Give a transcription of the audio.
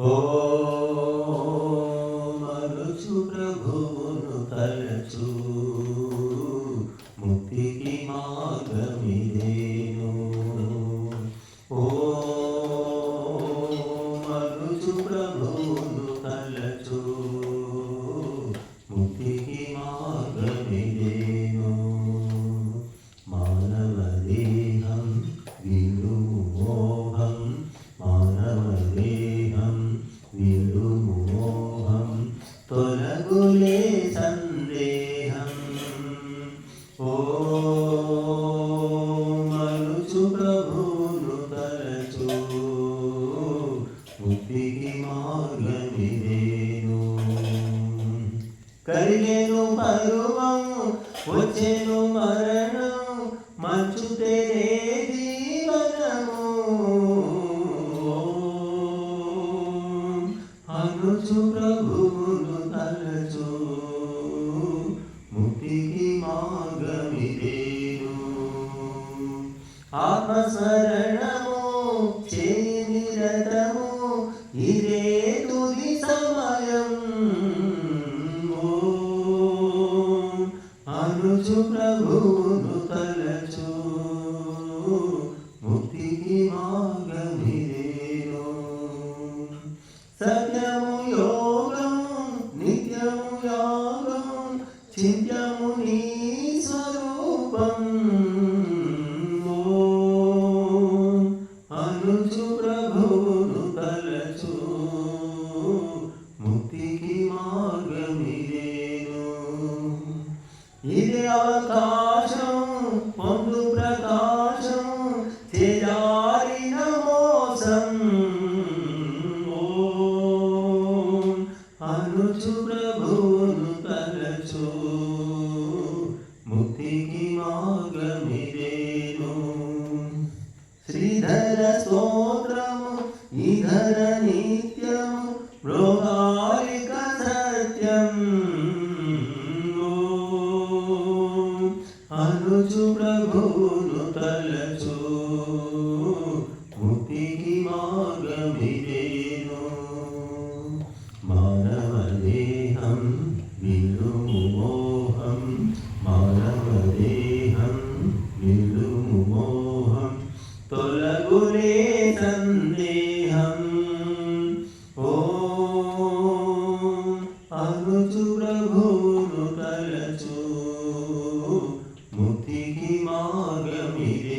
ఓ మరుచు ప్రభువును తరచు ముక్తికి మార్గమిదేను. ఓ మరుచు ప్రభువును తరచు ముక్తికి మార్గమిదేను తొలగులే సందేహం. ఓ మనుచు ప్రభును తరచు బుద్ధికి మార్గమిదేను కలిగేను పరువం వచ్చేను మరణం మంచు తెరే జీవనము. అనుచు ప్రభువును శరణము చేయి నిరతము ఇదే తుది సమయం. అనుజు అనుచు ప్రభువును తలచు ముక్తికి మార్గమిదేను. సత్యము యోగం నిత్యము యోగం చింత్యము ఇది అవకాశం పొందు ప్రకాశం తెజారిన మోసం. ఓం అనుచు ప్రభును తలచు ముక్తికి మార్గమిదేను శ్రీధర స్తోత్రము ఇధ అనుచు ప్రభువును తలచు ముక్తికి మార్గమిదేను మానవ దేహం విడుము మోహం మానవ దేహం విడుము మోహం. తొలగులే 你给我的。